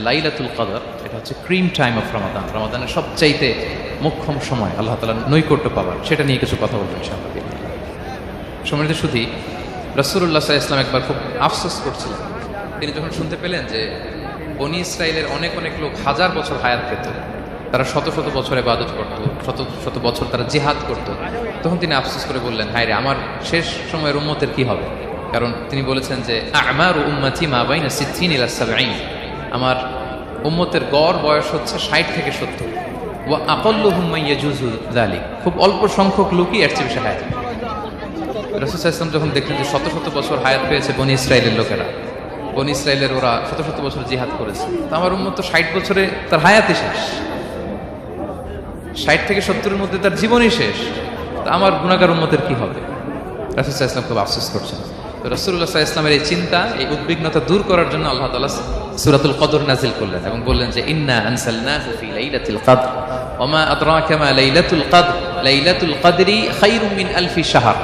লাইলাতুল কদর, এটা হচ্ছে ক্রিম টাইম অফ রমাদান রমাদানের সবচাইতে মুখ্যম সময় আল্লাহ তালা নৈকট্য পাওয়ার, সেটা নিয়ে কিছু কথা বলবেন ইনশাআল্লাহ। সমৃদ্ধ শুধু রসুল্লাহ ইসলাম একবার খুব আফসোস করছিলেন। তিনি যখন শুনতে পেলেন যে বনি ইসরায়েলের অনেক অনেক লোক হাজার বছর হায়াত পেত, তারা শত শত বছরে ইবাদত করত, শত শত বছর তারা জিহাদ করত, তখন তিনি আফসোস করে বললেন হায় রে আমার শেষ সময়ের উম্মতের কি হবে? কারণ তিনি বলেছেন যে, আমার উম্মাতি মা বাইনা সিদ্দিন ইলা সাবঈন। আমার উম্মতের গড় বয়স হচ্ছে ষাট থেকে সত্তর। ও আকল্লু জুজু দালি খুব অল্প সংখ্যক লোকই এর চেয়ে বেশি হায়াত। রসুল যখন দেখলেন যে শত শত বছর হায়াত পেয়েছে বনি ইসরায়েলের লোকেরা, বনি ইসরায়েলের ওরা শত শত বছর জিহাদ করেছে। তো আমার উম্মত তো ষাট বছরে তার হায়াতই শেষ। ষাট থেকে সত্তরের মধ্যে তার জীবনই শেষ। তা আমার গুণাগার উম্মতের কি হবে? রাসুল ইসলাম খুব আফসোস করছেন। তো রসুল্লাহ ইসলামের এই চিন্তা, এই উদ্বিগ্নতা দূর করার জন্য আল্লাহ তালা সুরাতুল কদর নাজিল করলেন এবং বললেন যে, ইন্না আনসালনাহু ফি লাইলাতিল কদর ওমা আদরাকা মা লাইলাতুল কদর, লাইলাতুল কদরি খায়রুম মিন আলফি শাহর।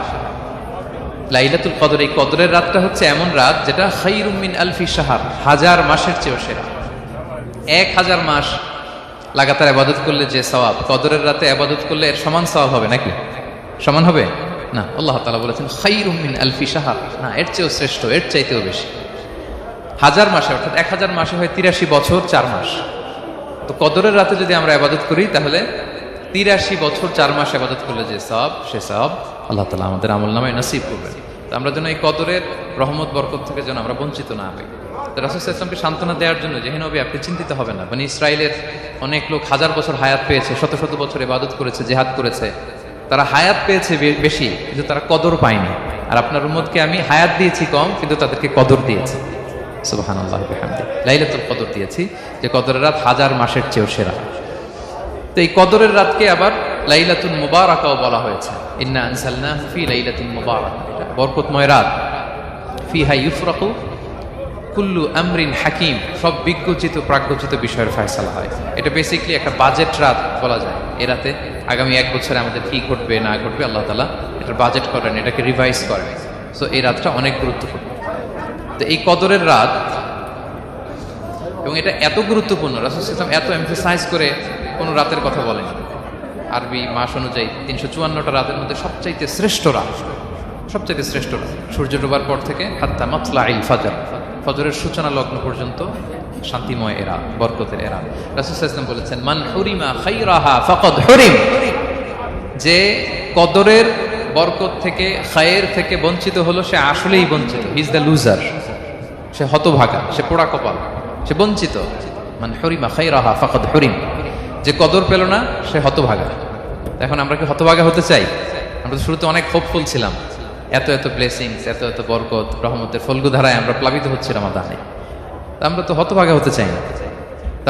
লাইলাতুল কদর, এই কদরের রাতটা হচ্ছে এমন রাত যেটা খায়রুম মিন আলফি শাহর, হাজার মাসের চেয়েও সেরা। এক হাজার মাস লাগাতার আবাদত করলে যে সওয়াব, কদরের রাতে আবাদত করলে এর সমান সওয়াব হবে নাকি? সমান হবে? না, আল্লাহ তালা বলেছেন, খাইরুম মিন আলফি সাহার না, এর চেয়েও শ্রেষ্ঠ, এর চাইতেও বেশি। হাজার মাসে, অর্থাৎ এক হাজার মাসে হয় তিরাশি বছর চার মাস। তো কদরের রাতে যদি আমরা আবাদত করি, তাহলে তিরাশি বছর চার মাস আবাদত করলে যে সব, সে সব আল্লাহ তালা আমাদের আমল নামায় নসিব করবেন। তো আমরা যেন এই কদরের রহমত, বরকত থেকে যেন আমরা বঞ্চিত না হই। তো রাসুল ইসলামকে সান্ত্বনা দেওয়ার জন্য, যে নবী, আপনি চিন্তিত হবেন না। মানে ইসরায়েলের অনেক লোক হাজার বছর হায়াত পেয়েছে, শত শত বছর এবাদত করেছে, জেহাদ করেছে। তারা হায়াত পেয়েছে বেশি, কিন্তু তারা কদর পায়নি। আর আপনার উম্মতকে আমি হায়াত দিয়েছি কম, কিন্তু তাদেরকে কদর দিয়েছি। সুবাহান আল্লাহ লাইলাতুল কদর দিয়েছি যে কদরের রাত হাজার মাসের চেয়েও সেরা। তো এই কদরের রাতকে আবার লাইলাতুল মুবারাকাও বলা হয়েছে। ইন্না আনসালনা ফি লাইলাতুল মুবারাক। এটা বরকতময় রাত। ফিহা ইউফরাকু কুল্লু আমরিন হাকিম। সব বিজ্ঞচিত, প্রাজ্ঞচিত বিষয়ের ফয়সালা হয়। এটা বেসিকলি একটা বাজেট রাত বলা যায়। এ রাতে আগামী এক বছরে আমাদের কি ঘটবে, না ঘটবে, আল্লাহ তালা এটা বাজেট করেন, এটাকে রিভাইজ করেন। সো এই রাতটা অনেক গুরুত্বপূর্ণ। তো এই কদরের রাত, এবং এটা এত গুরুত্বপূর্ণ, রাসুল ইসলাম এত এমফেসাইজ করে কোনো রাতের কথা বলেন। আরবি মাস অনুযায়ী তিনশো চুয়ান্নটা রাতের মধ্যে সবচাইতে শ্রেষ্ঠ রাত, সবচাইতে শ্রেষ্ঠ রাত। সূর্য ডোবার পর থেকে হাত্তা মাতলা আইল ফাজার, ফজরের সূচনা লগ্ন পর্যন্ত শান্তিময় এরা, বরকতের এরা। রাসুল ইসলাম বলেছেন, মান হরিমা খাইরাহা ফকদ হরিম। যে কদরের বরকত থেকে, খায়ের থেকে বঞ্চিত হলো, সে আসলেই বঞ্চিত। ইজ দ্য লুজার সে হতভাগা, সে পোড়া কপাল। সে বঞ্চিত। মানে হরিমা খাই রাহা ফাকদ হরিম। যে কদর পেল না, সে হতভাগা। এখন আমরা কি হতভাগা হতে চাই? আমরা তো শুরুতে অনেক হোপফুল ছিলাম। এত এত ব্লেসিংস এত এত বরকত, রহমতের ফলগুধারায় আমরা প্লাবিত হচ্ছিলাম আমাদানে আমরা তো হতভাগা হতে চাই না।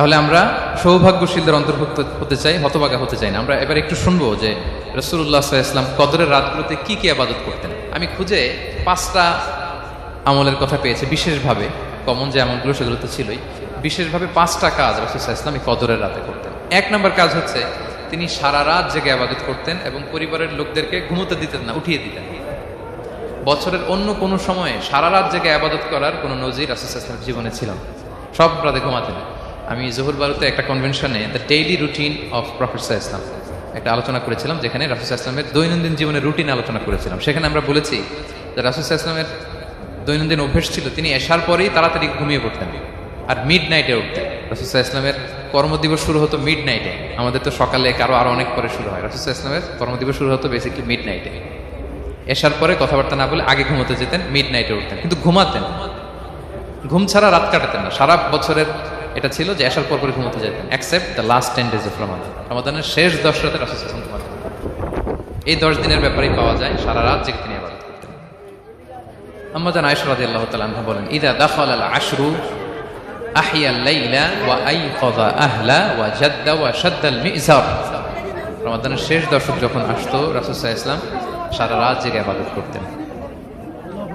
তাহলে আমরা সৌভাগ্যশীলদের অন্তর্ভুক্ত হতে চাই হতভাগা হতে চাই না। আমরা এবার একটু শুনব যে রসুল্লাহ ইসলাম কদরের রাতগুলোতে কি কি আবাদত করতেন। আমি খুঁজে পাঁচটা আমলের কথা পেয়েছি, বিশেষভাবে, কমন যে আমলগুলো সেগুলো তো ছিলই, বিশেষভাবে পাঁচটা কাজ রসুল ইসলাম এই কদরের রাতে করতেন। এক নম্বর কাজ হচ্ছে তিনি সারা রাত জেগে আবাদত করতেন এবং পরিবারের লোকদেরকে ঘুমোতে দিতেন না, উঠিয়ে দিতেন। বছরের অন্য কোনো সময়ে সারা রাত জেগে আবাদত করার কোনো নজির রাসুল ইসলামের জীবনে ছিল সব রাতে ঘুমাতেন। আমি জহুর বারুতে একটা কনভেনশনে the daily routine of professor Islam একটা আলোচনা করেছিলাম, যেখানে রাসুল ইসলামের দৈনন্দিন জীবনের রুটিন আলোচনা করেছিলাম। সেখানে আমরা বলেছি যে রাসুল ইসলামের দৈনন্দিন অভ্যেস ছিল, তিনি এসার পরেই তাড়াতাড়ি ঘুমিয়ে পড়তেন আর মিড নাইটে উঠতেন রাসুসাহ ইসলামের কর্মদিবস শুরু হতো মিড নাইটে আমাদের তো সকালে কারও আরও অনেক পরে শুরু হয়। রাসুসাহ ইসলামের কর্মদিবস শুরু হতো বেসিকলি মিড নাইটে এসার পরে কথাবার্তা না বলে আগে ঘুমোতে যেতেন মিড নাইটে উঠতেন। কিন্তু ঘুমাতেন। ঘুম ছাড়া রাত কাটাতেন না। সারা বছরের এটা ছিল যে আসার পর পরে ঘুমোতে যেতেন except the last ten days of Ramadan রমাদানের শেষ দশ রাতে রাসুল এই দশ দিনের ব্যাপারেই পাওয়া যায়, সারা রাত জেগে তিনি আবাদত করতেন। আম্মা জান আয়েশা রাদিয়াল্লাহু তাআলা আনহা বলেন, ইদা দাখাল আল আশরু আহিয়া আল-লাইলা ওয়া আইকাযা আহলা ওয়া জাদ্দা ওয়া শাদ্দা আল-মি'জার। রমাদানের শেষ দশক যখন আসতো, রাসূল ইসলাম সারা রাত জেগে ইবাদত করতেন।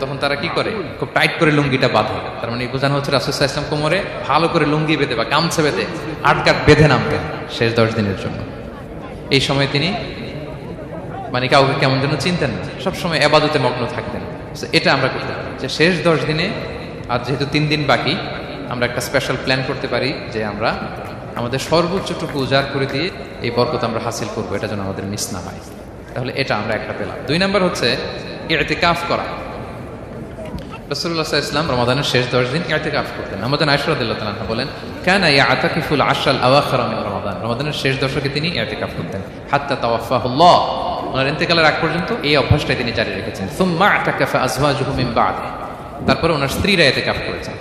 তখন তারা কি করে? খুব টাইট করে লুঙ্গিটা বাঁধে। তার মানে বোঝানো হচ্ছে রাসুসাহ ইসলাম কোমরে ভালো করে লুঙ্গি বেঁধে বা গামছা বেঁধে আটকাট বেঁধে নামবেন শেষ দশ দিনের জন্য। এই সময় তিনি মানে কাউকে কেমন যেন চিনতেন না। সবসময় এবাদতে মগ্ন থাকতেন। এটা আমরা করতে যে শেষ দশ দিনে, আর যেহেতু তিন দিন বাকি, আমরা একটা স্পেশাল প্ল্যান করতে পারি যে আমরা আমাদের সর্বোচ্চটুকু উজাড় করে দিয়ে এই বরকত আমরা হাসিল করব। এটা যেন আমাদের মিস না হয়। তাহলে এটা আমরা একটা পেলাম। দুই নাম্বার হচ্ছে এতে কাফ করা। রসুল্লাহ ইসলাম রমাদানের শেষ দশ দিন ইয়াতে কাফ করতেন। আমাদের আয়সরাদিল্লাহ বলেন, কেন ইয়া আতাকিফুল আশাল আওয়াখার রমাদান। রমাদানের শেষ দশকে তিনি ইয়াতে কাফ করতেন। হাত্তা তাওয়াফাহুল্লাহ। ওনার ইন্তেকালের আগ পর্যন্ত এই অভ্যাসটাই তিনি জারি রেখেছেন। সুম্মা আতাকাফা আজওয়াজুহু মিন বাদে। তারপরে ওনার স্ত্রীরা এতে কাফ করেছেন।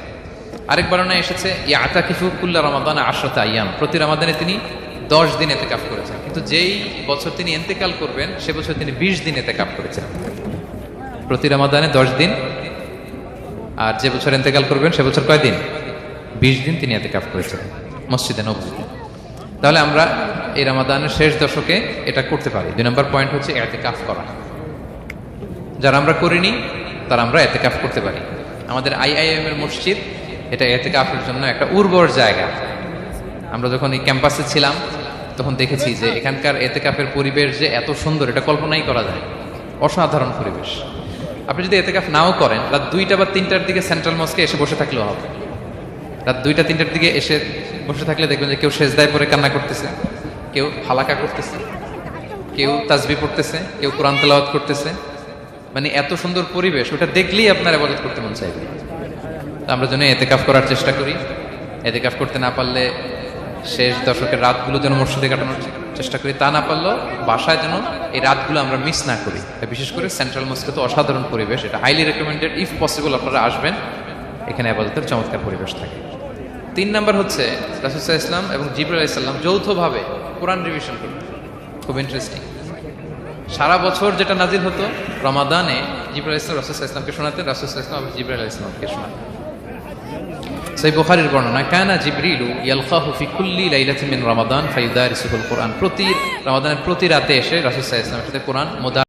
আরেক বর্ণনা এসেছে ইয়া আতাকিফু কুল্লা রমাদান আশরাতা আয়াম। প্রতি রমাদানে তিনি দশ দিন এতে কাফ করেছেন। কিন্তু যেই বছর তিনি ইন্তেকাল করবেন, সে বছর তিনি বিশ দিন এতে কাফ করেছেন। প্রতি রমাদানে দশ দিন আর যে বছর ইন্তেকাল করবেন, সে বছর কয়দিন? বিশ দিন তিনি এতে কাফ করেছিলেন মসজিদে নবীতে তাহলে আমরা এই রামাদানের শেষ দশকে এটা করতে পারি। দুই নম্বর পয়েন্ট হচ্ছে এতে কাফ করা। যারা আমরা করিনি, তারা আমরা এতে কাফ করতে পারি। আমাদের আইআইএম এর মসজিদ, এটা এতে কাফের জন্য একটা উর্বর জায়গা। আমরা যখন এই ক্যাম্পাসে ছিলাম, তখন দেখেছি যে এখানকার এতে কাফের পরিবেশ যে এত সুন্দর, এটা কল্পনাই করা যায়। অসাধারণ পরিবেশ। আপনি যদি এতে কাফ নাও করেন, রাত দুইটা বা তিনটার দিকে সেন্ট্রাল মস্কে এসে বসে থাকলেও হবে। রাত দুইটা, তিনটার দিকে এসে বসে থাকলে দেখবেন যে কেউ সেজদায় পরে কান্না করতেছে, কেউ হালাকা করতেছে, কেউ তাজবি পড়তেছে, কেউ কোরআন তেলাওয়াত করতেছে। মানে এত সুন্দর পরিবেশ, ওটা দেখলেই আপনার আবাদত করতে মন চাইবে। আমরা যেন এতেকাফ করার চেষ্টা করি। এতেকাফ করতে না পারলে শেষ দশকের রাতগুলো যেন মসজিদে কাটানোর চেষ্টা করি তা না পারলেও বাসায় যেন এই রাতগুলো আমরা মিস না করি। বিশেষ করে সেন্ট্রাল মস্কে তো অসাধারণ পরিবেশ। এটা হাইলি রেকমেন্ডেড ইফ পসিবল আপনারা আসবেন। এখানে আবাদতের চমৎকার পরিবেশ থাকে। তিন নাম্বার হচ্ছে রাসুসাহ ইসলাম এবং জিবুল ইসলাম যৌথভাবে কোরআন রিভিশন করবে খুব ইন্টারেস্টিং সারা বছর যেটা নাজির হতো, রমাদানে জিবুল ইসলাম রাসুসাহ ইসলামকে শোনাতেন রাসুসাহ ইসলাম আবার জিবুল ইসলামকে শোনাতেন। সেই বুখারির বর্ণনা, কানা জিবরিলু ইয়ালকাহু ফি কুল্লি লাইলাতি মিন রমাদান ফাইদারিসুল কোরআন। প্রতি রমাদানের প্রতি রাতে এসে রাসূল সাল্লাল্লাহু আলাইহি ওয়াসাল্লামের সাথে কোরআন মোদা